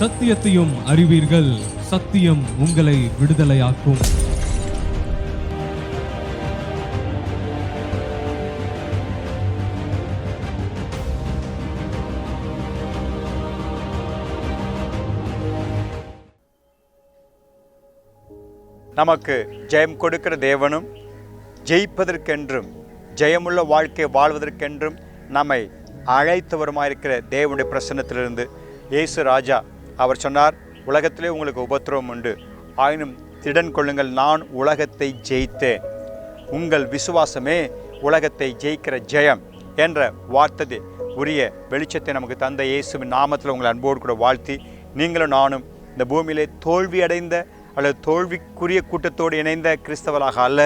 சத்தியத்தையும் அறிவீர்கள். சத்தியம் உங்களை விடுதலையாக்கும். நமக்கு ஜெயம் கொடுக்கிற தேவனும் ஜெயிப்பதற்கென்றும் ஜெயமுள்ள வாழ்க்கை வாழ்வதற்கென்றும் நம்மை அழைத்தவருமாயிருக்கிற தேவனுடைய பிரசன்னத்திலிருந்து இயேசு ராஜா அவர் சொன்னார் உலகத்திலே உங்களுக்கு உபத்திரவம் உண்டு. ஆயினும் திடன் கொள்ளுங்கள் நான் உலகத்தை ஜெயித்தேன். உங்கள் விசுவாசமே உலகத்தை ஜெயிக்கிற ஜெயம் என்ற வார்த்தை உரிய வெளிச்சத்தை நமக்கு தந்த இயேசுவின் நாமத்தில் உங்களை அன்போடு கூட வாழ்த்தி நீங்களும் நானும் இந்த பூமியிலே தோல்வி அடைந்த அல்லது தோல்விக்குரிய கூட்டத்தோடு இணைந்த கிறிஸ்தவராக அல்ல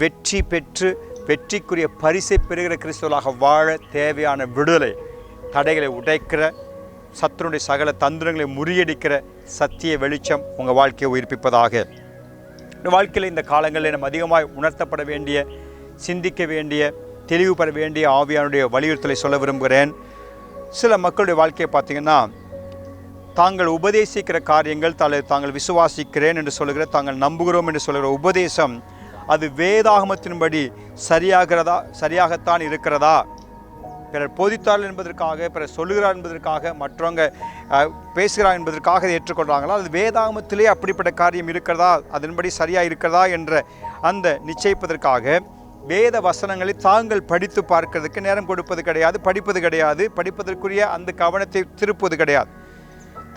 வெற்றி பெற்று வெற்றிக்குரிய பரிசை பெறுகிற கிறிஸ்தவராக வாழ தேவையான விடுதலை தடைகளை உடைக்கிற சத்துருடைய சகல தந்திரங்களை முறியடிக்கிற சத்திய வெளிச்சம் உங்கள் வாழ்க்கையை உயிர்ப்பிப்பதாக. வாழ்க்கையில் இந்த காலங்களில் நம்ம அதிகமாக உணர்த்தப்பட வேண்டிய சிந்திக்க வேண்டிய தெளிவு பெற வேண்டிய ஆவியானுடைய வலியுறுத்தலை சொல்ல விரும்புகிறேன். சில மக்களுடைய வாழ்க்கையை பார்த்தீங்கன்னா தாங்கள் உபதேசிக்கிற காரியங்கள் தலை தாங்கள் விசுவாசிக்கிறேன் என்று சொல்கிற தாங்கள் நம்புகிறோம் என்று சொல்லுகிற உபதேசம் அது வேதாகமத்தின்படி சரியாகிறதா சரியாகத்தான் இருக்கிறதா? பிறர் போதித்தாள் என்பதற்காக பிறர் சொல்லுகிறார் என்பதற்காக மற்றவங்க பேசுகிறார் என்பதற்காக அதை ஏற்றுக்கொள்கிறாங்களா? அது வேதாகமத்திலே அப்படிப்பட்ட காரியம் இருக்கிறதா? அதன்படி சரியாக இருக்கிறதா? என்ற அந்த நிச்சயிப்பதற்காக வேத வசனங்களை தாங்கள் படித்து பார்க்கறதுக்கு நேரம் கொடுப்பது கிடையாது படிப்பது கிடையாது. படிப்பதற்குரிய அந்த கவனத்தை திருப்புவது கிடையாது.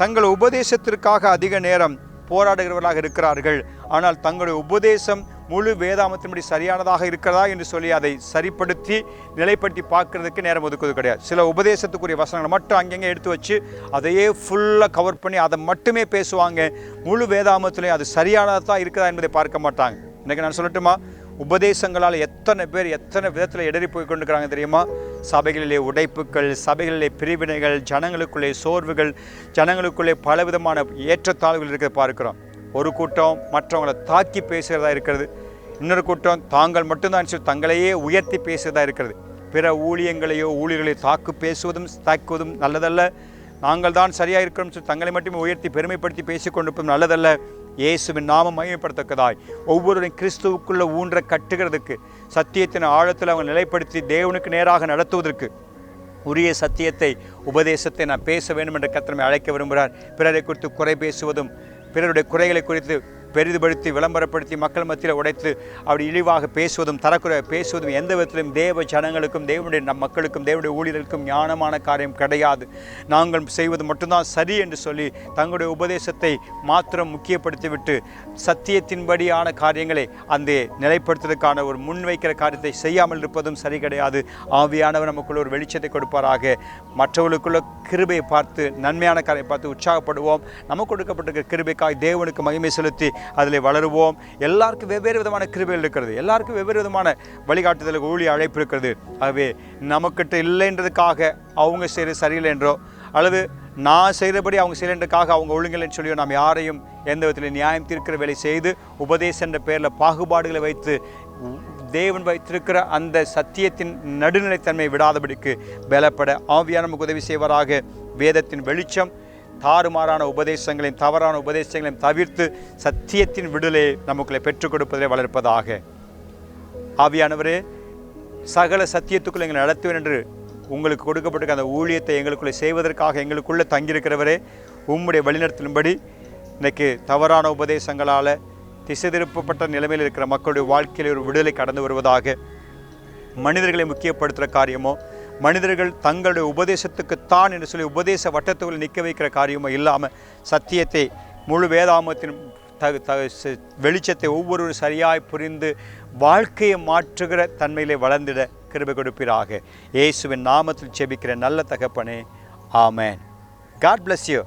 தங்கள் உபதேசத்திற்காக அதிக நேரம் போராடுகிறவர்களாக இருக்கிறார்கள். ஆனால் தங்களுடைய உபதேசம் முழு வேதாமத்தின்படி சரியானதாக இருக்கிறதா என்று சொல்லி அதை சரிப்படுத்தி நிலைப்படுத்தி பார்க்கறதுக்கு நேரம் ஒதுக்குவது கிடையாது. சில உபதேசத்துக்குரிய வசனங்களை மட்டும் அங்கங்கே எடுத்து வச்சு அதையே ஃபுல்லாக கவர் பண்ணி அதை மட்டுமே பேசுவாங்க. முழு வேதாமத்திலையும் அது சரியானதாக தான் இருக்குதா என்பதை பார்க்க மாட்டாங்க. இன்றைக்கி நான் சொல்லட்டுமா? உபதேசங்களால் எத்தனை பேர் எத்தனை விதத்தில் இடறி போய் கொண்டிருக்கிறாங்க தெரியுமா? சபைகளிலே உடைப்புகள் சபைகளிலே பிரிவினைகள் ஜனங்களுக்குள்ளே சோர்வுகள் ஜனங்களுக்குள்ளே பலவிதமான ஏற்றத்தாழ்வுகள் இருக்கிறத பார்க்குறோம். ஒரு கூட்டம் மற்றவங்களை தாக்கி பேசுகிறதா இருக்கிறது. இன்னொரு கூட்டம் தாங்கள் மட்டும்தான் தங்களையே உயர்த்தி பேசுகிறதா இருக்கிறது. பிற ஊழியங்களையோ ஊழியர்களையோ தாக்கு பேசுவதும் தாக்குவதும் நல்லதல்ல. நாங்கள் தான் சரியாக இருக்கிறோம் சொல்லி தங்களை மட்டுமே உயர்த்தி பெருமைப்படுத்தி பேசிக்கொண்டிருப்பதும் நல்லதல்ல. இயேசுவின் நாமம் மகிமைப்படுத்தக்கதாய். ஒவ்வொருவரையும் கிறிஸ்துவுக்குள்ளே ஊன்ற கட்டுகிறதுக்கு சத்தியத்தின் ஆழத்தில் அவங்க நிலைப்படுத்தி தேவனுக்கு நேராக நடத்துவதற்கு உரிய சத்தியத்தை உபதேசத்தை நான் பேச வேண்டும் என்ற கத்திரமை அழைக்க விரும்புகிறார். பிறரை குறித்து குறை பேசுவதும் பிறருடைய குறைகளை குறித்து பெரிதுபடுத்தி விளம்பரப்படுத்தி மக்கள் மத்தியில் உடைத்து அப்படி இழிவாக பேசுவதும் தரக்குறை பேசுவதும் எந்த விதத்திலும் தேவ ஜனங்களுக்கும் தேவனுடைய நம் மக்களுக்கும் தேவனுடைய ஊழியர்களுக்கும் ஞானமான காரியம் கிடையாது. நாங்கள் செய்வது மட்டும்தான் சரி என்று சொல்லி தங்களுடைய உபதேசத்தை மாத்திரம் முக்கியப்படுத்திவிட்டு சத்தியத்தின்படியான காரியங்களை அந்த நிலைப்படுத்துவதற்கான ஒரு முன்வைக்கிற காரியத்தை செய்யாமல் இருப்பதும் சரி கிடையாது. ஆவியானவர் நமக்குள்ள ஒரு வெளிச்சத்தை கொடுப்பாராக. மற்றவர்களுக்குள்ள கிருபையை பார்த்து நன்மையான காரியம் பார்த்து உற்சாகப்படுவோம். நமக்கு கொடுக்கப்பட்டிருக்கிற கிருபைக்காய் தேவனுக்கு மகிமை செலுத்தி அதில் வளருவோம். எல்லாருக்கும் வெவ்வேறு விதமான கிருபைகள் இருக்கிறது. எல்லாருக்கும் வெவ்வேறு விதமான வழிகாட்டுதலுக்கு ஊழிய அழைப்பு இருக்கிறது. ஆகவே நமக்கிட்ட இல்லைன்றதுக்காக அவங்க செய்கிறது சரியில்லை என்றோ அல்லது நான் செய்கிறபடி அவங்க செய்யறதுக்காக அவங்க ஒழுங்கில்லைன்னு சொல்லி நாம் யாரையும் எந்த விதத்தில் நியாயம் தீர்க்கிற வேலை செய்து உபதேசன்ற என்ற பெயரில் பாகுபாடுகளை வைத்து தேவன் வைத்திருக்கிற அந்த சத்தியத்தின் நடுநிலைத்தன்மை விடாதபடிக்கு பலப்பட ஆவியான நமக்கு உதவி செய்வராக. வேதத்தின் வெளிச்சம் தாறுமாறான உபதேசங்களையும் தவறான உபதேசங்களையும் தவிர்த்து சத்தியத்தின் விடுதலை நமக்குள்ளே பெற்றுக் கொடுப்பதிலே வளர்ப்பதாக. ஆவியானவரே சகல சத்தியத்துக்குள் எங்களை நடத்துவேன் என்று உங்களுக்கு கொடுக்கப்பட்டிருக்க அந்த ஊழியத்தை எங்களுக்குள்ளே செய்வதற்காக எங்களுக்குள்ளே தங்கியிருக்கிறவரே உம்முடைய வழிநடத்தின்படி இன்னைக்கு தவறான உபதேசங்களால் திசை திருப்பப்பட்ட நிலைமையில் இருக்கிற மக்களுடைய வாழ்க்கையில் ஒரு விடுதலை கடந்து வருவதாக மனிதர்களை முக்கியப்படுத்துகிற காரியமோ மனிதர்கள் தங்களுடைய உபதேசத்துக்குத்தான் என்று சொல்லி உபதேச வட்டத்துக்குள் நிற்க வைக்கிற காரியமும் இல்லாமல் சத்தியத்தை முழு வேதாமத்தின் தகு த வெளிச்சத்தை ஒவ்வொருவரும் சரியாய் புரிந்து வாழ்க்கையை மாற்றுகிற தன்மையிலே வளர்ந்திட கிருபை கொடுப்பீராக. இயேசுவின் நாமத்தில் செபிக்கிற நல்ல தகப்பனே. ஆமேன். God bless you